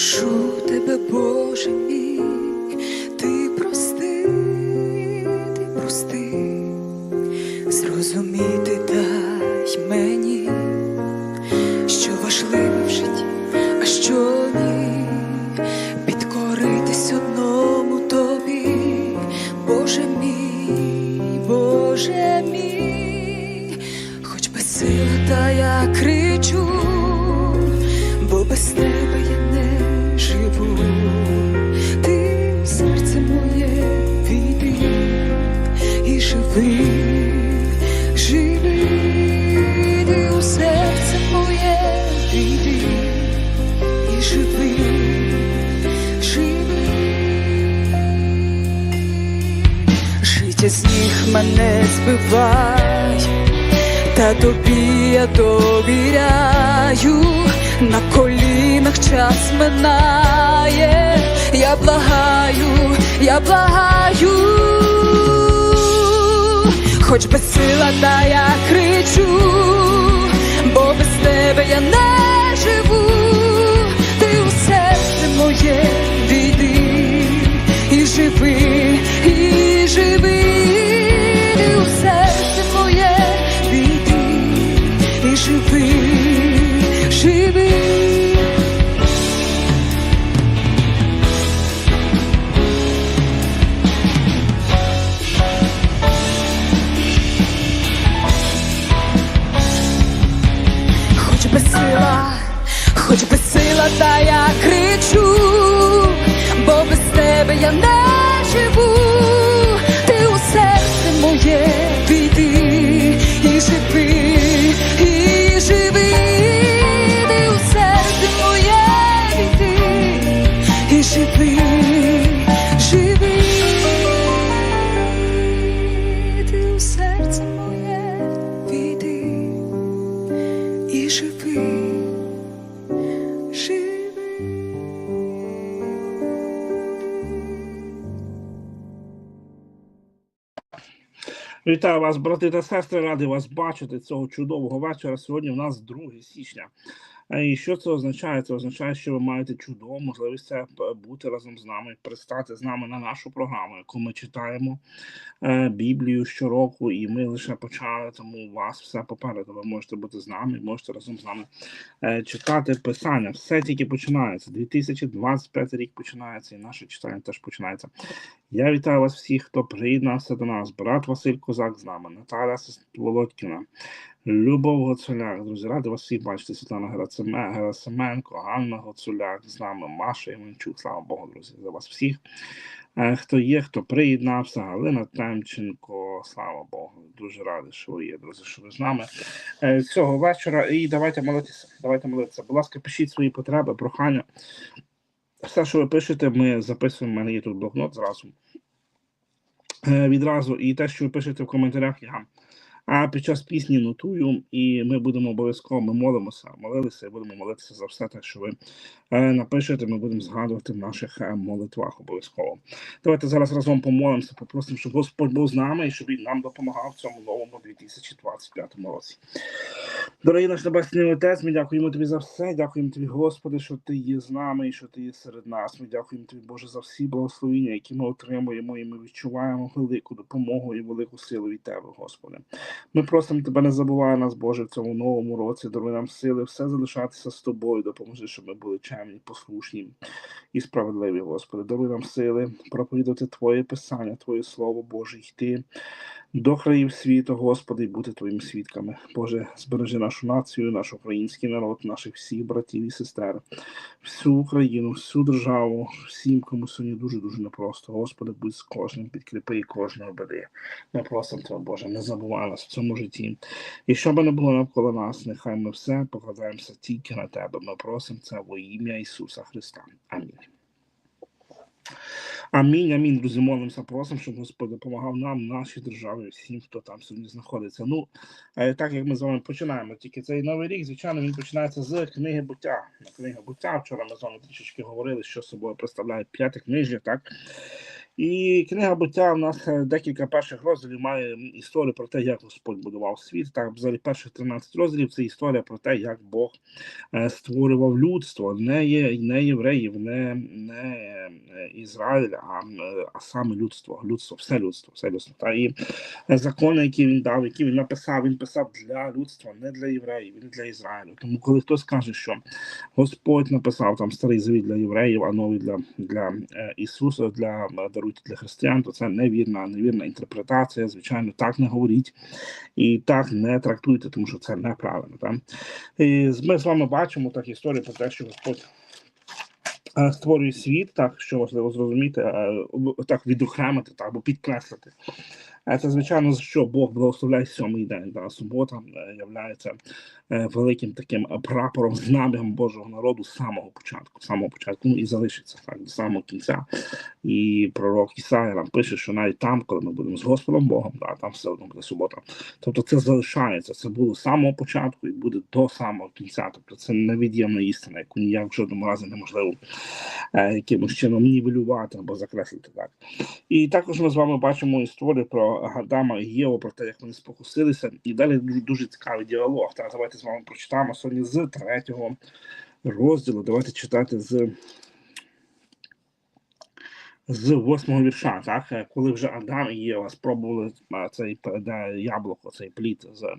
Я довіряю, на колінах час минає, я благаю, я благаю, хоч без сила, та я кричу, бо без тебе я не живу, ти у серце моє війди і живи, і живи, та я кричу, бо без тебе я не живу, Вітаю вас, брати та сестри, радий вас бачити цього чудового вечора. Сьогодні у нас 2 січня. Е, І що це означає? Це означає, що ви маєте чудову можливість бути разом з нами, пристати з нами на нашу програму, яку ми читаємо е, Біблію щороку, і ми лише почали, тому у вас все попереду. Ви можете бути з нами, можете разом з нами е, читати Писання. Все тільки починається. 2025 рік починається, і наше читання теж починається. Я вітаю вас всіх, хто приєднався до нас. Брат Василь Козак з нами, Наталя Володькіна, Любов Гоцуляк. Друзі, радий вас всіх бачити. Світлана Герасиме- Герасименко, Ганна Гоцуляк з нами, Маша Іванчук. Слава Богу, друзі, за вас всіх. Е, Хто є, хто приєднався, Галина Темченко, слава Богу. Дуже радий, що ви є, друзі, що ви з нами е, цього вечора. І давайте молитися. Давайте молитися. Будь ласка, пишіть свої потреби, прохання. Все, що ви пишете, ми записуємо. У мене є тут блокнот зразу. Е, Відразу. І те, що ви пишете в коментарях, я а під час пісні нотую, і ми будемо обов'язково, ми молимося, молилися і будемо молитися за все те, що ви е, напишете, ми будемо згадувати в наших е, молитвах обов'язково. Давайте зараз разом помолимося, попросимо, щоб Господь був з нами і щоб він нам допомагав в цьому новому 2025 році. Дорогий наш Небесний Отець, ми дякуємо тобі за все. Дякуємо тобі, Господи, що ти є з нами і що ти є серед нас. Ми дякуємо тобі, Боже, за всі благословення, які ми отримуємо, і ми відчуваємо велику допомогу і велику силу від Тебе, Господи. Ми просимо тебе, не забувай нас, Боже, в цьому новому році. Даруй нам сили, все залишатися з тобою. Допоможи, щоб ми були чемні, послушні і справедливі, Господи. Даруй нам сили проповідати Твоє Писання, Твоє Слово Боже, йти до країв світу, Господи, і бути Твоїми свідками. Боже, збережи нашу націю, наш український народ, наших всіх братів і сестер, всю Україну, всю державу, всім, кому сьогодні дуже дуже непросто. Господи, будь з кожним, підкріпи і кожного беди. Ми просимо Тебе, Боже, не забувай нас в цьому житті. І що би не було навколо нас, нехай ми все покладаємося тільки на Тебе. Ми просимо це во ім'я Ісуса Христа. Амінь. Амінь, амінь, друзі, молимося, просимо, щоб Господь допомагав нам, нашій державі, всім, хто там сьогодні знаходиться. Ну, е, так як ми з вами починаємо, тільки цей новий рік, звичайно, він починається з книги буття. Книга буття. Вчора ми з вами трішечки говорили, що собою представляє п'яте книжжя, так? І книга буття в нас е, декілька перших розділів має історію про те, як Господь будував світ. Так, взагалі перших 13 розділів це історія про те, як Бог е, створював людство, не є не євреїв, не, не е, Ізраїль, а, а саме людство, людство, все людство, все людство. Та і закони, які він дав, які він написав, він писав для людства, не для євреїв, не для Ізраїлю. Тому коли хтось каже, що Господь написав там старий завіт для євреїв, а новий для, для Ісуса, для е, даруйте для християн, то це невірна, невірна інтерпретація. Звичайно, так не говоріть і так не трактуйте, тому що це неправильно. Так? І ми з вами бачимо так історію про те, що Господь. е, Створює світ, так що важливо зрозуміти, е, так відокремити так, або підкреслити. Це звичайно що Бог благословляє сьомий день. Да, субота е, являється е, великим таким е, прапором, знам'ям Божого народу з самого початку, самого початку, ну і залишиться так до самого кінця. І пророк Ісая нам пише, що навіть там, коли ми будемо з Господом Богом, да, там все одно буде субота. Тобто це залишається. Це було з самого початку і буде до самого кінця. Тобто це невід'ємна істина, яку ніяк в жодному разі неможливо якимось чином нівелювати або закреслити так. І також ми з вами бачимо історію про Адама і Єву, про те, як вони спокусилися. І далі дуже, дуже цікавий діалог. Так, давайте з вами прочитаємо сьогодні з третього розділу. Давайте читати з. З восьмого вірша, так, е, коли вже Адам і Єва спробували е, цей де яблуко, цей плід з е,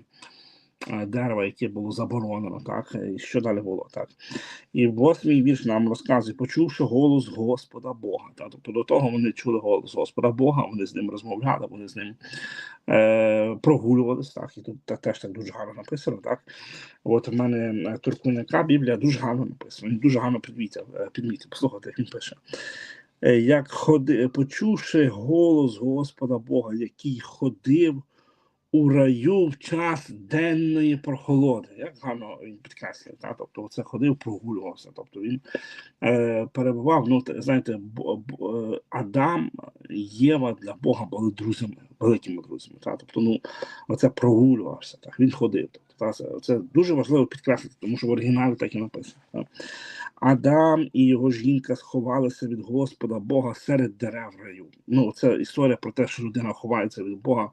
дерева, яке було заборонено, так, е, і що далі було, так. І восьмий вірш нам розказує, почувши голос Господа Бога. Так? Тобто до того вони чули голос Господа Бога, вони з ним розмовляли, вони з ним е, прогулювалися, так, і тут та- теж так дуже гарно написано, так. От в мене е, Туркуника Біблія дуже гарно написана, він дуже гарно підмітив, е, підмітив, послухайте, як він пише. Е, Як ходи, почувши голос Господа Бога, який ходив у раю в час денної прохолоди. Як гарно він підкреслює, та? тобто це ходив, прогулювався. Тобто він е, перебував, ну те- знаєте, е, Адам, Єва для Бога були друзями, великими друзями. Та? Тобто, ну, оце прогулювався, так? він ходив. Тобто, та? Це дуже важливо підкреслити, тому що в оригіналі так і написано. Та? Адам і його жінка сховалися від Господа Бога серед дерев раю. Ну, це історія про те, що людина ховається від Бога.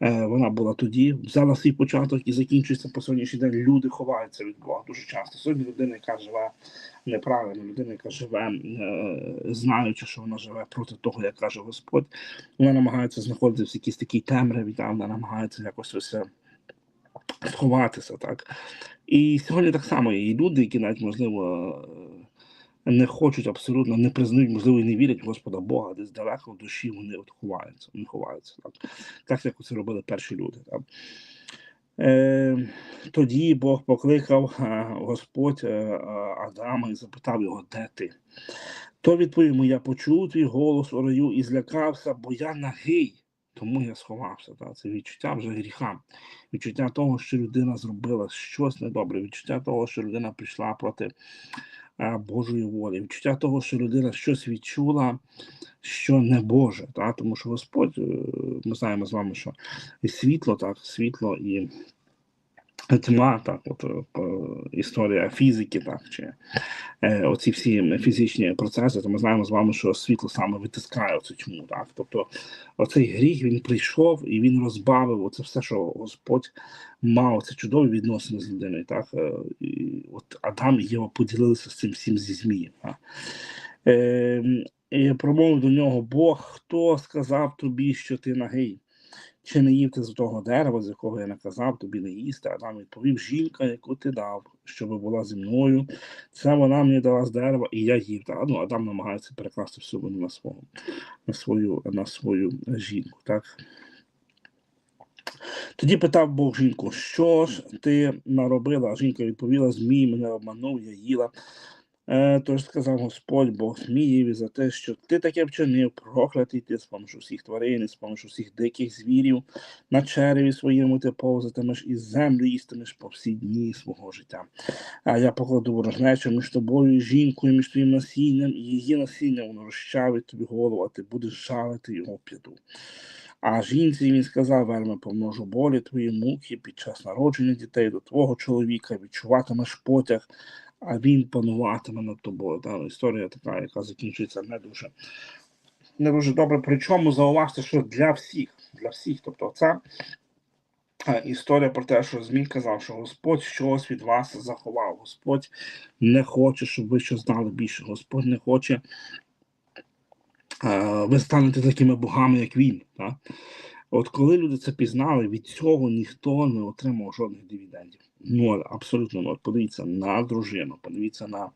Е, вона була тоді, взяла свій початок і закінчується по сьогоднішній день. Люди ховаються від Бога дуже часто. Сьогодні людина, яка живе неправильно, людина, яка живе, е, знаючи, що вона живе проти того, як каже Господь, вона намагається знаходитися в якійсь такій темряві, там вона намагається якось ось е, сховатися, так. І сьогодні так само є і люди, які навіть можливо. Не хочуть абсолютно, не признають, можливо, і не вірять в Господа Бога, десь далеко в душі вони от ховаються, вони ховаються. Так, так як це робили перші люди. Так. Е, тоді Бог покликав е, Господь е, Адама і запитав його, де ти? То відповів я почув твій голос у раю і злякався, бо я нагий, тому я сховався. Так? Це відчуття вже гріха, відчуття того, що людина зробила щось недобре, відчуття того, що людина прийшла проти Божої волі, відчуття того, що людина щось відчула, що не Боже. Та? Тому що Господь, е, ми знаємо з вами, що і світло, так, світло і тьма, так, от е, історія фізики, так, чи е, оці всі фізичні процеси, то ми знаємо з вами, що світло саме витискає цю тьму. Так? Тобто оцей гріх він прийшов і він розбавив оце все, що Господь мав, це чудові відносини з людиною. Так? Е, І от Адам і Єва поділилися з цим всім зі Змієм. Так? Е, і промовив до нього Бог, хто сказав тобі, що ти нагий? Чи не їв ти з того дерева, з якого я наказав тобі не їсти? Адам відповів, жінка, яку ти дав, щоб була зі мною. Це вона мені дала з дерева, і я їв. Та, ну, Адам намагається перекласти всю вину на свого, на свою, на свою жінку. Так? Тоді питав Бог жінку, що ж ти наробила? А жінка відповіла: Змій мене обманув, я їла. Е, тож сказав Господь Бог Змієві за те, що ти таке вчинив, проклятий ти з поміж усіх тварин, з поміж усіх диких звірів, на череві своєму ти повзатимеш і землю їстимеш по всі дні свого життя. А я покладу ворожнечу між тобою і жінкою, між твоїм насінням, і її насінням воно розчавить тобі голову, а ти будеш жалити його п'яту. А жінці він сказав, вельми помножу болі твої муки під час народження дітей до твого чоловіка, відчуватимеш потяг, а він пануватиме над тобою. Та історія така, яка закінчується не дуже не дуже добре. Причому зауважте, що для всіх, для всіх. Тобто, це е, історія про те, що Змій казав, що Господь щось від вас заховав. Господь не хоче, щоб ви щось знали більше. Господь не хоче. е, Ви станете такими богами, як він. Так? От коли люди це пізнали, від цього ніхто не отримав жодних дивідендів. Ноль, абсолютно ноль. Подивіться на дружину, подивіться на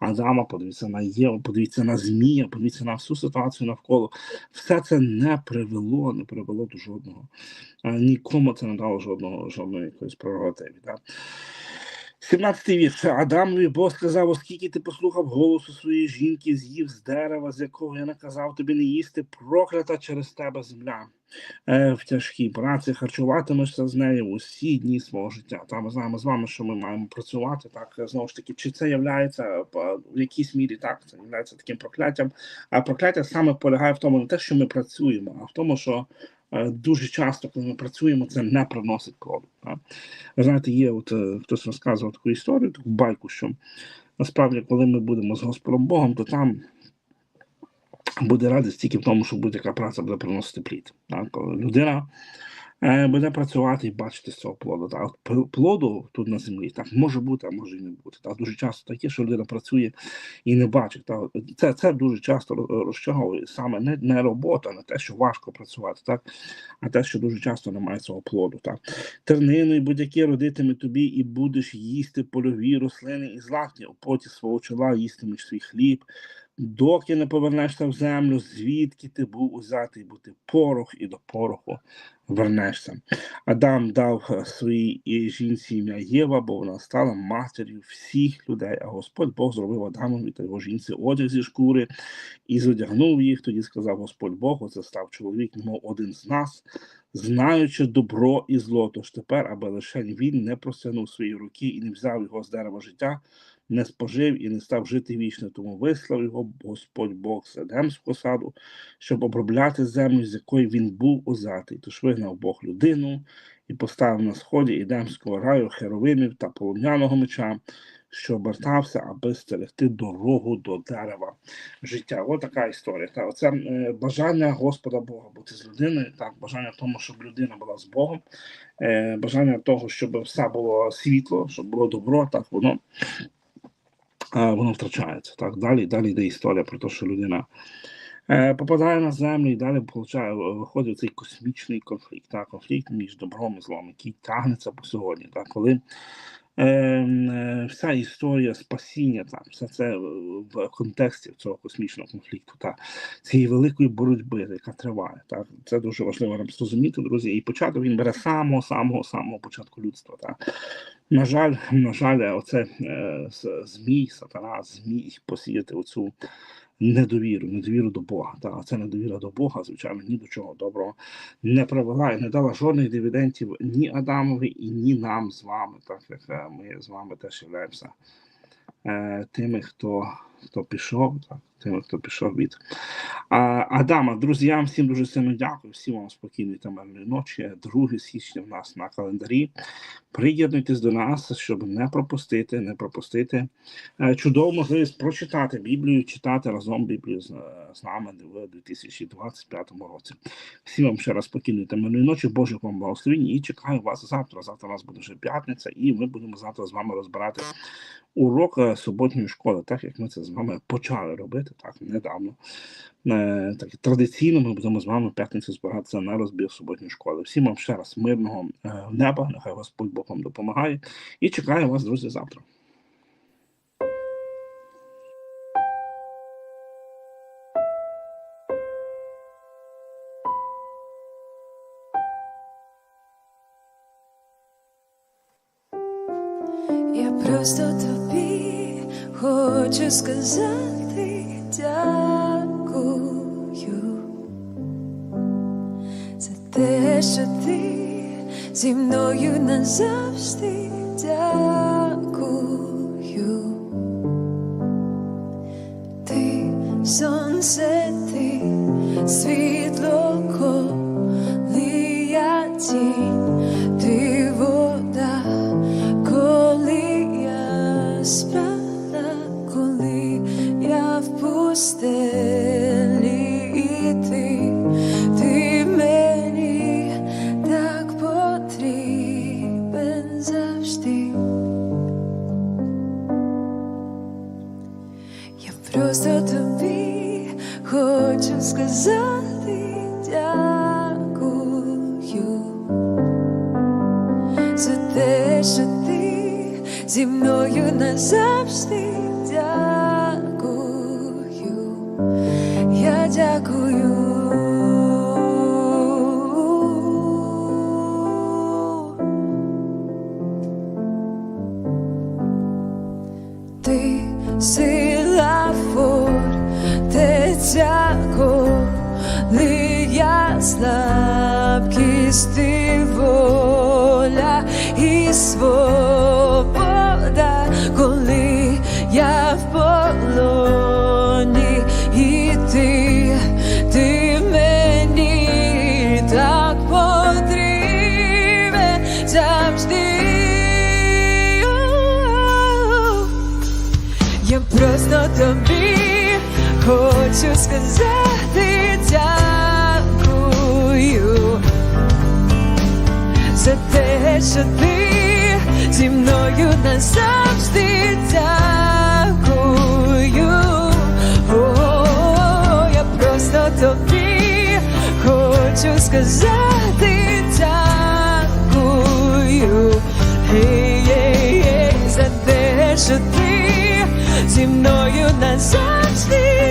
Адама, подивіться на Єву, подивіться на Змія, подивіться на всю ситуацію навколо. Все це не привело, не привело до жодного. е, Нікому це не дало жодного, жодної якоїсь прерогативи. Да? 17-й вірш. Адамові Бог сказав, оскільки ти послухав голосу своєї жінки, з'їв з дерева, з якого я наказав тобі не їсти, проклята через тебе земля. Е, в тяжкій праці харчуватимешся з нею усі дні свого життя. Та ми знаємо з вами, що ми маємо працювати. Так знову ж таки, чи це являється в якійсь мірі так, це являється таким прокляттям. А прокляття саме полягає в тому, не те, що ми працюємо, а в тому, що е, дуже часто, коли ми працюємо, це не приносить плоду. Ви знаєте, є от е, хтось розказував таку історію, таку байку, що насправді, коли ми будемо з Господом Богом, то там буде радість тільки в тому, що будь-яка праця буде приносити плід. Так? Людина е, буде працювати і бачити з цього плоду. Так? Плоду тут на землі так може бути, а може і не бути. Так? Дуже часто таке, що людина працює і не бачить. Так? Це, це дуже часто роз- розчаговує саме не, не робота, не те, що важко працювати, так? а те, що дуже часто немає цього плоду. Так? Тернину і будь-яке родитиме тобі, і будеш їсти польові рослини і злакні, у поті свого чола їстимеш свій хліб, доки не повернешся в землю, звідки ти був узятий, бо ти порох і до пороху вернешся. Адам дав е, своїй е, жінці ім'я Єва, бо вона стала матір'ю всіх людей. А Господь Бог зробив Адамові та його жінці одяг зі шкури і зодягнув їх. Тоді сказав Господь Бог, оце став чоловік, мов один з нас, знаючи добро і зло. Тож тепер, аби лише він не простягнув свої руки і не взяв його з дерева життя, не спожив і не став жити вічно, тому вислав його Господь Бог з Едемського саду, щоб обробляти землю, з якої він був узятий. Тож вигнав Бог людину і поставив на сході Едемського раю херовимів та полум'яного меча, що обертався, аби стерегти дорогу до дерева життя. Ось така історія. Та оце е, бажання Господа Бога бути з людиною, так бажання тому, щоб людина була з Богом, е, бажання того, щоб все було світло, щоб було добро, так воно воно втрачається. Так, далі, далі йде історія про те, що людина е, попадає на землю і далі получає, виходить цей космічний конфлікт, так, конфлікт між добром і злом, який тягнеться по сьогодні. Так, коли е, е, вся історія спасіння, так, все це в контексті цього космічного конфлікту, так, цієї великої боротьби, яка триває. Так, це дуже важливо нам зрозуміти, друзі. І початок він бере самого самого самого початку людства. Так. На жаль, на жаль, оце е, змій, сатана, змій посіяти оцю недовіру, недовіру до Бога. Та ця недовіра до Бога, звичайно, ні до чого доброго не привела і не дала жодних дивідентів ні Адамові, і ні нам з вами, так як ми з вами теж являємося е, тими, хто, хто пішов, так, тими, хто пішов від а, Адама. Друзі, всім дуже сильно дякую. Всім вам спокійної та мирної ночі. 2 січня в нас на календарі. Приєднуйтесь до нас, щоб не пропустити, не пропустити е, чудову можливість прочитати Біблію, читати разом Біблію з, з нами в 2025 році. Всім вам ще раз спокійної та мирної ночі, Божих вам благословень і чекаю вас завтра. Завтра у нас буде вже п'ятниця, і ми будемо завтра з вами розбирати урок е, суботньої школи, так як ми це з вами почали робити так недавно. Е, Так традиційно ми будемо з вами в п'ятницю збиратися на розбір суботньої школи. Всім вам ще раз мирного е, неба. Нехай Господь Бог вам допомагає. І чекаю вас, друзі, завтра. Сказати дякую за те, що ти зі мною назавжди дякую. Ти сонце, ти світло, зі мною назавжди хочу сказати дякую за те, що ти зі мною назавжди дякую. О, я просто тобі хочу сказати дякую. Гей, гей, гей, за те, що ти зі мною назавжди